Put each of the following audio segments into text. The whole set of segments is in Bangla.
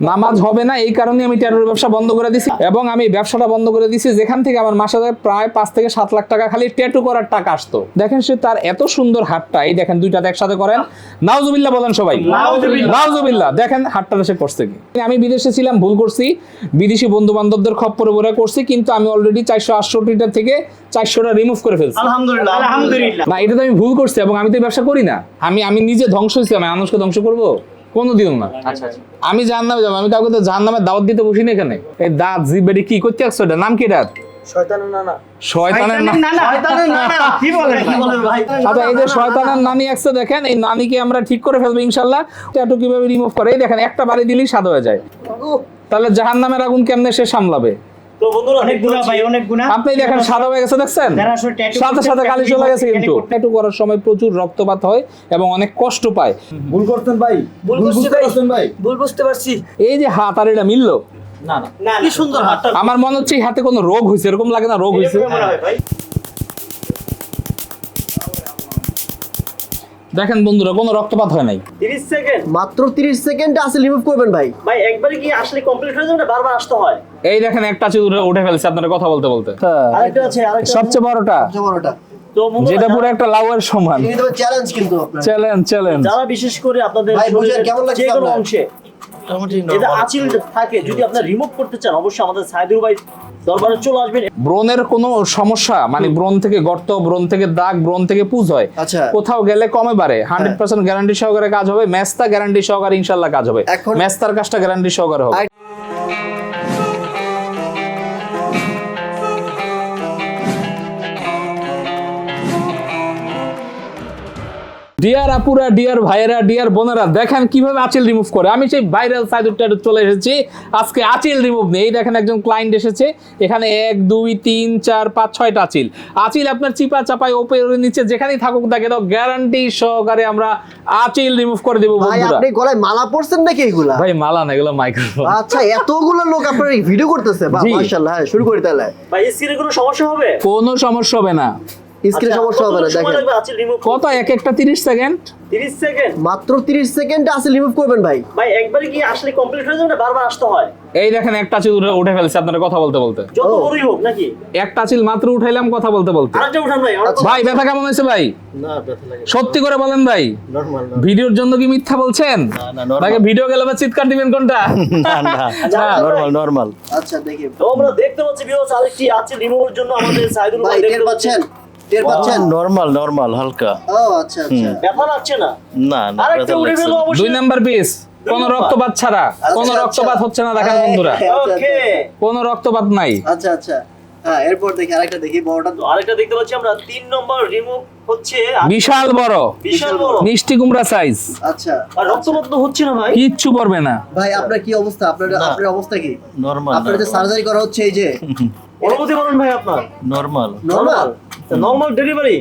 নামাজ হবে না এই কারণে আমি ট্যাটুর ব্যবসা বন্ধ করে দিছি এবং আমি ব্যবসাটা বন্ধ করে দিছি। যেখান থেকে আমার মাসে প্রায় পাঁচ থেকে সাত লাখ টাকা খালি ট্যাটু করার টাকা আসতো। দেখেন সে তার এত সুন্দর হাতটা এই দেখেন দুইটাতে একসাথে করেন। নাউজুবিল্লাহ বলেন সবাই। নাউজুবিল্লাহ। দেখেন হাতটা সে করছে কি। আমি বিদেশে ছিলাম ভুল করছি। বিদেশি বন্ধু বান্ধবদের খপ্পরে পরে করছি কিন্তু আমি অলরেডি চারশো আটষট্টিটা থেকে চারশোটা রিমুভ করে ফেলছি। আলহামদুলিল্লাহ আলহামদুলিল্লাহ। না এটা তো আমি ভুল করছি এবং আমি তো ব্যবসা করি না। আমি আমি নিজে ধ্বংস হয়েছি আমি মানুষকে ধ্বংস করব? কোনোদিনও না। আচ্ছা আচ্ছা। আমি জাহান্নামে যাব আমি কাউকে তো জাহান্নামে দাওয়াত দিতে বসি না এখানে। এই দাঁত জিবেডি কি করতে আসছো এটা? নাম কি এটা? শয়তানের নানা। শয়তানের নাম না না শয়তানের না না কি বলেন? কি বলেন ভাই? আচ্ছা এই যে শয়তানের নানি দেখেন এই নানিকে আমরা ঠিক করে ফেলব ইনশাল্লাহ। ট্যাটু কীভাবে রিমুভ করে? এই দেখেন একটা বাড়ি দিলেই সাদা হয়ে যায়। তাহলে জাহান্নামের আগুন কেমনে সে সামলাবে? তো বন্ধুরা অনেক গুণা ভাই অনেক গুণা। আপনি দেখেন সাদা হয়ে গেছে দেখছেন? যারা আসলে tattoo সাথে সাথে কালি চলে গেছে কিন্তু। ট্যাটু করার সময় প্রচুর রক্তপাত হয় এবং অনেক কষ্ট পায়। ভুল করতেন ভাই ভুল ভুল বুঝতে ভাই। ভুল বুঝতে পারছি। এই যে হাত আর এটা মিললো? না না। না কি সুন্দর হাতটা। আমার মনে হচ্ছে হাতে কোন রোগ হয়েছে এরকম লাগে না রোগ হয়েছে। দেখেন বন্ধুরা কোনো রক্তপাত হয় নাই। 30 সেকেন্ড। মাত্র 30 সেকেন্ডে আসলে রিমুভ করবেন ভাই। ভাই একবারে কি আসলে কমপ্লিট হয়ে যাবে না বারবার আসতে হয়? এই দেখেন একটা চিজ উঠে ফেলছে আপনারা কথা বলতে বলতে। আরেকটা আছে আরেকটা সবচেয়ে বড়টা। সবচেয়ে বড়টা। যেটা পুরো একটা লাউয়ের সমান। চ্যালেঞ্জ কিন্তু আপনার। চ্যালেঞ্জ চ্যালেঞ্জ যারা বিশেষ করে আপনাদের কেমন লাগছে যে কোনো অংশে এটা আচিল থাকে যদি আপনার রিমুভ করতে চান অবশ্যই আমাদের সাইদুর ভাই দরবারে চলে আসবেন। ব্রণের কোনো সমস্যা মানে ব্রণ থেকে গর্ত ব্রণ থেকে দাগ ব্রণ থেকে পুজ হয় আচ্ছা। কোথাও গেলে কমে পারে হান্ড্রেড পার্সেন্ট গ্যারান্টি সহকারে কাজ হবে মেস্তা গ্যারান্টি সহকারে ইনশাল্লাহ কাজ হবে। মেস্তার কাজটা গ্যারান্টি সহকারে হবে। ডিয়ার আপুরা ডিয়ার ভাইয়েরা ডিয়ার বোনেরা দেখেন কীভাবে আচিল রিমুভ করে। আমি সেই ভাইরাল সাইডুরটা চলে এসেছি। আজকে আচিল রিমুভ নেই। দেখেন একজন ক্লায়েন্ট এসেছে। এখানে এক দুই তিন চার পাঁচ ছয়টা আচিল। আচিল আপনার চিপা চাপাই ওপের নিচে যেখানেই থাকুক না কেন গ্যারান্টি সহকারে আমরা আচিল রিমুভ করে দেবো ভাই আপনি গলায় মালা পরছেন নাকি এগুলা? ভাই মালা না এগুলো মাইক্রোফোন আচ্ছা এতগুলো লোক আপনার এই ভিডিও করতেছে। মাশাআল্লাহ হ্যাঁ শুরু করি তাহলে। ভাই স্ক্রিনে কোনো সমস্যা হবে? কোনো সমস্যা হবে না। স্ক্রিনে আচ্ছা, সমস্যা হবে না দেখেন। কত এক একটা তিরিশ সেকেন্ড 30 সেকেন্ড মাত্র 30 সেকেন্ডে আসলে রিমুভ করবেন ভাই। ভাই একবারে কি আসলে কমপ্লিট হয়ে যাবে না বারবার আসতে হয়? এই দেখেন একটা চিল উঠে ফেলছে আপনারা কথা বলতে বলতে। যত বড়ই হোক নাকি? একটা চিল মাত্র উঠাইলাম কথা বলতে বলতে। আরেকটা উঠান ভাই ভাই ব্যথা কেমন হয়েছে ভাই? না ব্যথা লাগে সত্যি করে বলেন ভাই। নরমাল ভিডিওর জন্য কি মিথ্যা বলছেন? না, normal। নাকি ভিডিও গেলে আবার চিৎকার দিবেন কোনটা? না না আচ্ছা, নরমাল নরমাল আচ্ছা দেখি। আমরা দেখতে পাচ্ছি ভিউয়ার্স আরেকটি আচিল রিমুভের জন্য আমাদের সাইদুল ভাই ভাই দেখতে পাচ্ছেন। টের পাচ্ছেন? নরমাল নরমাল হালকা। ও আচ্ছা আচ্ছা। ব্যথা লাগছে না। না না আরেকটা ব্যথা উঠে লাগছে দুই নাম্বার পিস কোন রক্তপাত ছাড়া। কোন আচ্ছা, রক্তপাত আচ্ছা। হচ্ছে না দেখেন হ্যাঁ, বন্ধুরা। হ্যাঁ। ওকে কোন রক্তপাত নাই। আচ্ছা আচ্ছা। হ্যাঁ এরপর দেখি আরেকটা দেখি বড়টা আরেকটা দেখতে পাচ্ছি আমরা। তিন নম্বর রিমুভ হচ্ছে বিশাল বড়। বিশাল বড়। মিষ্টি কুমড়া সাইজ আচ্ছা। আর রক্তপাত হচ্ছে না ভাই। কিচ্ছু পড়বে না। ভাই আপনার কি অবস্থা? আপনার আপনার অবস্থা কি? নরমাল আপনার যে সার্জারি করা হচ্ছে এই যে। অনুমতি বলুন ভাই আপনার। Normal normal normal delivery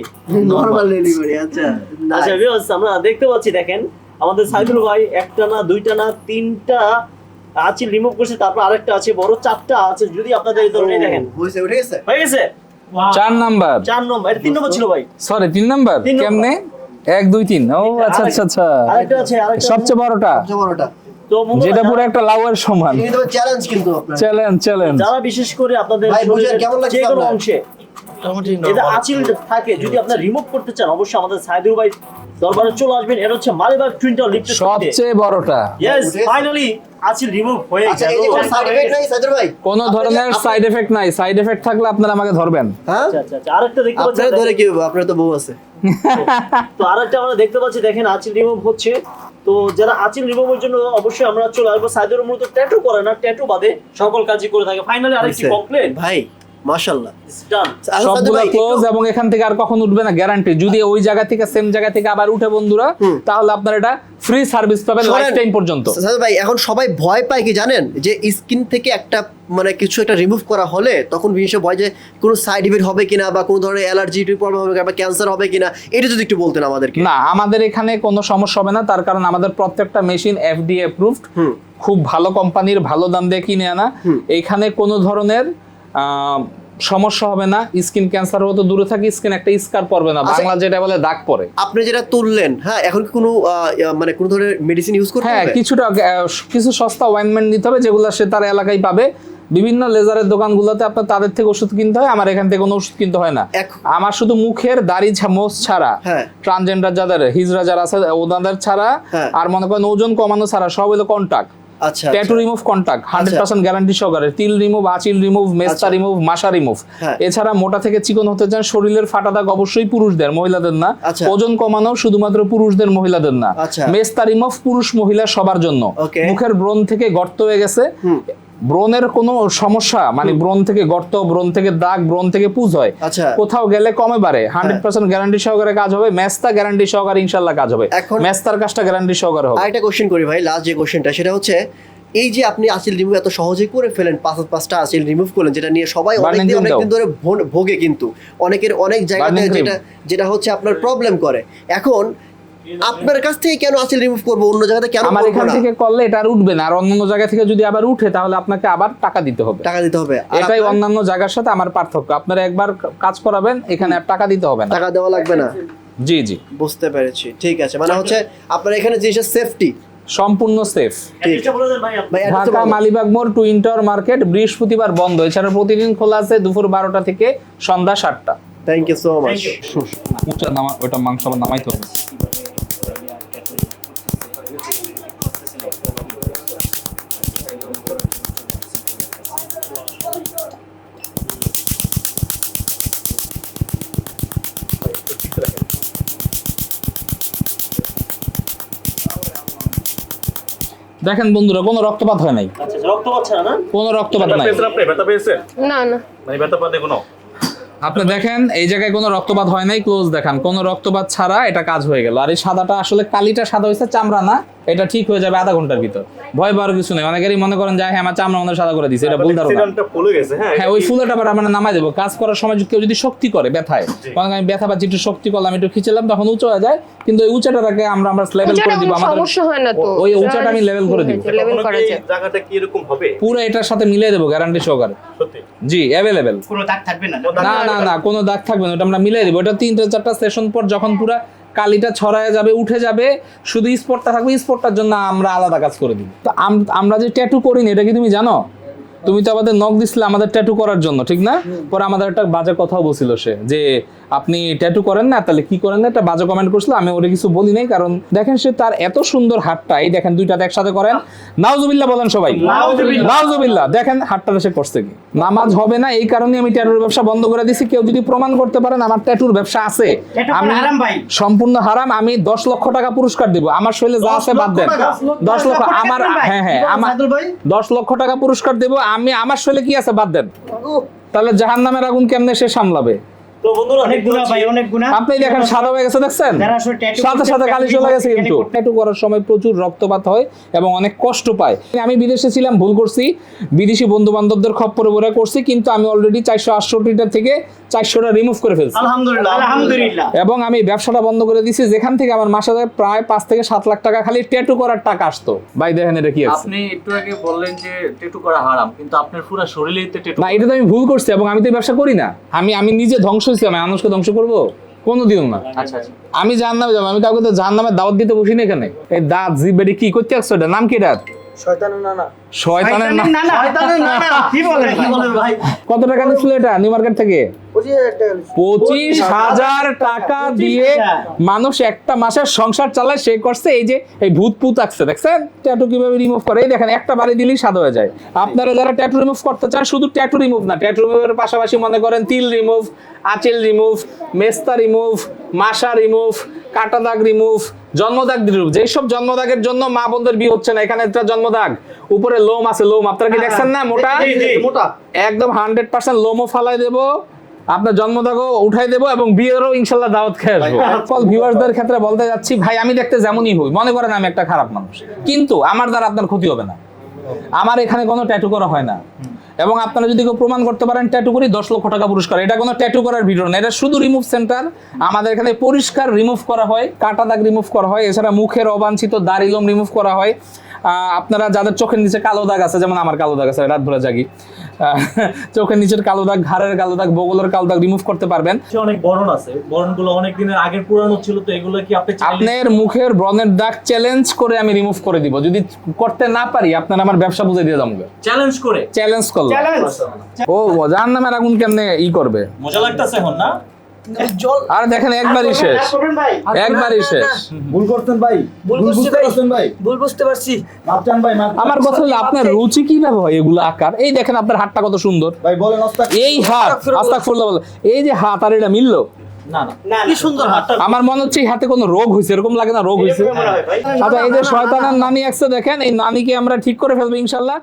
normal delivery আচ্ছা আচ্ছা ভিউয়ার্স আমরা দেখতে পাচ্ছি দেখেন আমাদের সাইদুল ভাই একটা না দুইটা না তিনটা আচিল রিমুভ করছে তারপর আরেকটা আছে বড় চারটা আছে যদি আপনাদের এই ধরনের দেখেন। হয়েছে উঠে গেছে? হয়ে গেছে? চার নাম্বার। চার নম্বর এটা তিন নম্বর ছিল ভাই। সরি তিন নাম্বার? কেমনে? এক দুই তিন। ও আচ্ছা আচ্ছা আচ্ছা আরেকটা আছে আরেকটা সবচেয়ে বড়টা? সবচেয়ে বড়টা। যেটা পুরো একটা লাউয়ের সমান। চ্যালেঞ্জ কিন্তু চ্যালেঞ্জ চ্যালেঞ্জ যারা বিশেষ করে আপনাদের ভাই, বুঝলেন কেমন লাগছে যে কোনো অংশে। এটা। থাকে যদি আপনার রিমুভ করতে চান অবশ্যই আমাদের সাইদুল ভাই দরবারে চলে আসবেন। এটা হচ্ছে মালিবাগ লিফট সবচেয়ে বড়টা। ইয়েস ফাইনালি আচিল রিমুভ হয়ে আচ্ছা এই গেল কোনো সাইড এফেক্ট নাই সাইদুর ভাই? কোনো আপনার- ধরনের সাইড এফেক্ট নাই। সাইড এফেক্ট থাকলে আপনারা আমাকে ধরবেন। হ্যাঁ? আচ্ছা আচ্ছা আচ্ছা আরেকটা দেখতে পাচ্ছেন আপনার ধরে কি হবে আপনার তো বউ আছে। তো আরেকটা আমরা দেখতে পাচ্ছি দেখেন আচিল রিমুভ হচ্ছে। তো যারা আচিল রিমুভের জন্য অবশ্যই আমরা চলে আসব। সাইদুর মূলত ট্যাটু করে না ট্যাটু বাদে সকল কাজই করে থাকে। ফাইনালি আরেকটি কমপ্লেন ভাই মাশাআল্লাহ। ডান আচ্ছা, সাইদুর সবগুলো ক্লোজ এবং এখান থেকে আর কখন উঠবে না গ্যারান্টি যদি ওই জায়গা থেকে সেম জায়গা থেকে আবার উঠে বন্ধুরা তাহলে আপনার এটা ফ্রি সার্ভিস পাবেন লাইফ টাইম পর্যন্ত। ভাই এখন সবাই ভয় পায় কি জানেন? যে স্কিন থেকে একটা মানে কিছু একটা রিমুভ করা হলে তখন বিশেষ ভয় যে কোনো সাইড ইফেক্ট হবে কিনা বা কোনো ধরনের অ্যালার্জি প্রবলেম হবে বা ক্যান্সার হবে কিনা এটা যদি একটু বলতেন আমাদেরকে। না আমাদের এখানে কোনো সমস্যা হবে না তার কারণ আমাদের প্রত্যেকটা মেশিন এফডি অ্যাপ্রুভড খুব ভালো কোম্পানির ভালো দাম দিয়ে কিনে আনা। এখানে কোনো ধরনের সমস্যা হবে না স্কিন ক্যান্সার হতে দূরে থাকে স্কিন একটা স্কার পড়বে না আচ্ছা। বাংলা যেটা বলে দাগ পড়ে আপনি যেটা তুললেন হ্যাঁ এখন কি কোনো মানে কোনো ধরনের মেডিসিন ইউজ করতে হ্যাঁ কিছুটা কিছু সস্তা ওয়াইনমেন্ট নিতে হবে যেগুলো সে তার এলাকায় পাবে বিভিন্ন লেজারের দোকানগুলোতে আপনার তাদের থেকে ওষুধ কিনতে হয় আমার এখান থেকে কোনো ওষুধ কিনতে হয় না আমার শুধু মুখের দাড়ি মোষ ছাড়া হ্যাঁ। ট্রান্সজেন্ডার যাদের হিজরা যারা আছে ওনাদের ছাড়া হ্যাঁ। আর মনে করেন ওজন কমানো ছাড়া সব হলো কন্টাক্ট আচ্ছা tattoo remove contact hundred. Percent guarantee সহকারে তিল রিমুভ আচিল রিমুভ মেস্তা। রিমুভ মাসা রিমুভ। এছাড়া মোটা থেকে চিকন হতে চান শরীরের ফাটা দাগ অবশ্যই পুরুষদের মহিলাদের না আচ্ছা। ওজন কমানো শুধুমাত্র পুরুষদের মহিলাদের না আচ্ছা। মেস্তা রিমুভ পুরুষ মহিলা সবার জন্য মুখের ব্রণ থেকে গর্ত হয়ে গেছে ব্রণের কোনো সমস্যা মানে ব্রণ থেকে গর্ত ব্রণ থেকে দাগ ব্রণ থেকে পুজ হয়। আচ্ছা। কোথাও গেলে কমে পারে হান্ড্রেড পার্সেন্ট গ্যারান্টি সহকারে কাজ হবে। মেস্তা গ্যারান্টি সহকারে ইনশাল্লাহ কাজ হবে। মেস্তার কাজটা গ্যারান্টি সহকারে হবে। আরেকটা কোশ্চেন করি ভাই লাস্ট যে কোশ্চেনটা সেটা হচ্ছে এই যে আপনি আসিল রিমুভ এত সহজে করে ফেলেন পাঁচ পাঁচটা আসিল রিমুভ করলেন যেটা নিয়ে সবাই অনেকদিন অনেকদিন ধরে ভোগে কিন্তু। অনেকের অনেক জায়গাতে যেটা যেটা হচ্ছে আপনার প্রবলেম করে। এখন আপনার কাছ থেকে কেন আসিল রিমুভ করব? অন্য জায়গাতে কেন আমার এখান থেকে করলে এটা আর উঠবে না। আর অন্যান্য জায়গা থেকে যদি আবার উঠে তাহলে আপনাকে আবার টাকা দিতে হবে। টাকা দিতে হবে। এটাই অন্যান্য জায়গার সাথে আমার পার্থক্য। আপনারা একবার কাজ করাবেন এখানে আর টাকা দিতে হবে না। টাকা দেওয়া লাগবে না। জি জি। বুঝতে পেরেছি। ঠিক আছে। মানে হচ্ছে আপনার এখানে জিনিসের সেফটি সম্পূর্ণ সেফ অ্যাড্রেসটা বলে দেন ভাই আপনি ভাই address টা ঢাকা মালিবাগ মোড় টুইন টাওয়ার মার্কেট বৃহস্পতিবার বন্ধ। এছাড়া প্রতিদিন খোলা আছে দুপুর বারোটা থেকে সন্ধ্যা সাতটা। থ্যাংক ইউ সো মাচ ওটা মাংস আবার নামাইতে হবে। দেখেন বন্ধুরা কোনো রক্তপাত হয় নাই। আচ্ছা রক্তপাত ছাড়া না? কোনো রক্তপাত নাই। না না। মানে ব্যথা পাতে কোনো আপনি দেখেন এই জায়গায় কোনো রক্তপাত হয় নাই ক্লোজ দেখান। কোনো রক্তপাত ছাড়া এটা কাজ হয়ে গেল। আর এই সাদাটা আসলে কালিটা সাদা হয়েছে চামড়া না এটা ঠিক হয়ে যাবে আধা ঘণ্টার ভিতর। ভয় পাওয়ার কিছু নেই। অনেকেরই মনে করেন যে হ্যাঁ আমার চামড়া মনে সাদা করে দিছে এটা ভুল ধারণা। অ্যাক্সিডেন্টটা ফুলে গেছে হ্যাঁ হ্যাঁ ওই ফুলটা আবার আমরা নামাই দেবো। কাজ করার সময় কেউ যদি শক্তি করে ব্যথায় মনে আমি ব্যথা পাচ্ছি একটু শক্তি করলাম একটু খিচেলাম তখন উঁচু হয়ে যায়। কিন্তু ওই উঁচাটাকে আমরা আমরা লেভেল করে দিব আমাদের। সমস্যা হয় না তো। ওই উঁচাটা আমি লেভেল করে দিব। লেভেল করা যায়। জায়গাটা কি এরকম হবে? পুরো এটার সাথে মিলিয়ে দেবো গ্যারান্টি সহকারে। সত্যি? জি অ্যাভেলেবেল কোনো দাগ থাকবে না? না না না, কোনো দাগ থাকবে না, ওটা আমরা মিলাই দেবো। ওটা তিনটা চারটা সেশন পর যখন পুরো কালিটা ছড়ায় যাবে, উঠে যাবে, শুধু স্পটটা থাকবে স্পটটার জন্য আমরা আলাদা কাজ করে দিই তো আমরা যে ট্যাটু করি করিনি, এটা কি তুমি জানো? তুমি তো আমাদের নখ দিছিলে আমাদের ট্যাটু করার জন্য ঠিক না? পরে আমাদের একটা বাজে কথাও বলছিল সে যে আপনি ট্যাটু করেন না তাহলে কি করেন না? একটা বাজে কমেন্ট করছিল আমি ওরে কিছু বলি নাই কারণ দেখেন সে তার এত সুন্দর হাতটা এই দেখেন দুইটাতে একসাথে করেন। নাউজুবিল্লাহ বলেন সবাই। নাউজুবিল্লাহ দেখেন হাতটা সে করছে কি। নামাজ হবে না এই কারণে আমি ট্যাটুর ব্যবসা বন্ধ করে দিছি। কেউ যদি প্রমাণ করতে পারেন আমার ট্যাটুর ব্যবসা আছে। আমি হারাম ভাই। সম্পূর্ণ হারাম আমি দশ লক্ষ টাকা পুরস্কার দিব। আমার শরীরে যা আছে বাদ দেন। দশ লক্ষ আমার হ্যাঁ হ্যাঁ আমার দশ লক্ষ টাকা পুরস্কার দেব আমি আমার শরীরে কি আছে? বাদ দেন। তাহলে জাহান নামের আগুন কেমনে সে সামলাবে? তো বন্ধুরা অনেক গুণা ভাই অনেক গুণা। আপনি দেখেন সাদা হয়ে গেছে দেখছেন? যারা আসলে tattoo সাথে সাথে কালি চলে গেছে কিন্তু। ট্যাটু করার সময় প্রচুর রক্তপাত হয় এবং অনেক কষ্ট পায়। আমি বিদেশে ছিলাম ভুল করছি। বিদেশি বন্ধু বান্ধবদের খপ্পরে ভরে করছি কিন্তু আমি অলরেডি চারশো আটষট্টিটা থেকে চারশোটা রিমুভ করে ফেলছি। আলহামদুলিল্লাহ আলহামদুলিল্লাহ। এবং আমি ব্যবসাটা বন্ধ করে দিয়েছি যেখান থেকে আমার মাসে প্রায় পাঁচ থেকে সাত লাখ টাকা খালি ট্যাটু করার টাকা আসতো। ভাই দেখেন এটা কি আছে। আপনি একটু আগে বললেন যে টেটু করা হারাম কিন্তু আপনার পুরো শরীরেই তো টেটু না এটা তো আমি ভুল করছি এবং আমি তো ব্যবসা করি না। আমি আমি নিজে ধ্বংস আমি মানুষকে ধ্বংস করব? কোনোদিনও না। আচ্ছা আচ্ছা। আমি জান নামে যাব আমি কাউকে তো জাহান্নামের নামে দাওয়াত দিতে বসিনি এখানে। এই দাঁত জিভ বেড়ে কি করতে আসছো এটা নাম কি এটা শয়তানের নানা। শয়তানের নানা। কি বলেন? কি বলেন ভাই? কত টাকা এটা নিউ মার্কেট থেকে? পঁচিশ হাজার টাকা দিয়ে মানুষ একটা মাসের সংসার চালায় সে করছে এই যে এই ভূত পুত আঁকছে দেখছেন? ট্যাটু কীভাবে রিমুভ করে? এই দেখেন একটা বাড়ি দিলেই সাদা হয়ে যায়। আপনারা যারা ট্যাটু রিমুভ করতে চান শুধু ট্যাটু রিমুভ না। ট্যাটু রিমুভের পাশাপাশি মনে করেন তিল রিমুভ আঁচেল রিমুভ মেস্তা রিমুভ মাসা রিমুভ কাটা দাগ রিমুভ জন্মদাগ রিমুভ যেসব জন্মদাগের জন্য মা বোনদের বিয়ে হচ্ছে না এখানে একটা জন্মদাগ। উপরে লোম আছে লোম। আপনারা কি দেখছেন না মোটা? মোটা। একদম হান্ড্রেড পার্সেন্ট লোমো ফালাই দেবো আপনার জন্মদাগও উঠাই দেবো এবং বিয়েরও ইনশাল্লাহ দাওয়াত খেয়ে আসব। কল ভিউয়ার্সদের ক্ষেত্রে বলতে যাচ্ছি ভাই আমি দেখতে যেমনই হই মনে করেন আমি একটা খারাপ মানুষ। কিন্তু আমার দ্বারা আপনার ক্ষতি হবে না। আমার এখানে কোনো ট্যাটু করা হয় না। এবং আপনারা যদি কেউ প্রমাণ করতে পারেন ট্যাটু করি দশ লক্ষ টাকা পুরস্কার, এটা কোনো ট্যাটু করার ভিডিও না, এটা শুধু রিমুভ সেন্টার আমাদের এখানে পরিষ্কার রিমুভ করা হয়, কাটা দাগ রিমুভ করা হয়, এছাড়া মুখের অবাঞ্ছিত দাড়িলম রিমুভ করা হয়। আপনারা যাদের চোখের নিচে কালো দাগ আছে যেমন আমার কালো দাগ আছে রাত ভরে জাগি। চোখের নিচের কালো দাগ ঘাড়ের কালো দাগ বগলের কালো দাগ রিমুভ করতে পারবেন। অনেক বরণ আছে। বরণগুলো অনেক দিনের আগের পুরানো ছিল তো এগুলো কি আপনি আপনার মুখের ব্রণের দাগ চ্যালেঞ্জ করে আমি রিমুভ করে দিব। যদি করতে না পারি আপনার আমার ব্যবসা বুঝে দিয়ে যাব। চ্যালেঞ্জ করে? চ্যালেঞ্জ করলাম। চ্যালেঞ্জ ও জাহান নামের আগুন কেমনে ই করবে? মজা লাগতেছে এখন না? আর দেখেন একবারই শেষ। একবারই শেষ। ভুল করছেন ভাই। ভুল ভুল বুঝতে বুঝতে পারছেন ভাই। ভুল বুঝতে পারছি। মাপ ভাই আমার কথা হলো আপনার রুচি কীভাবে হয় এগুলো আকার? এই দেখেন আপনার হাতটা কত সুন্দর। ভাই বলেন এই হাত আস্তাগফিরুল্লাহ। এই যে হাত আর এটা মিললো? না না। না কি সুন্দর হাতটা। আমার মনে হচ্ছে এই হাতে কোনো রোগ হয়েছে এরকম লাগে না রোগ হয়েছে। আচ্ছা এই যে শয়তানের নানি আসছে দেখেন এই নানিকে আমরা ঠিক করে ফেলব ইনশাল্লাহ।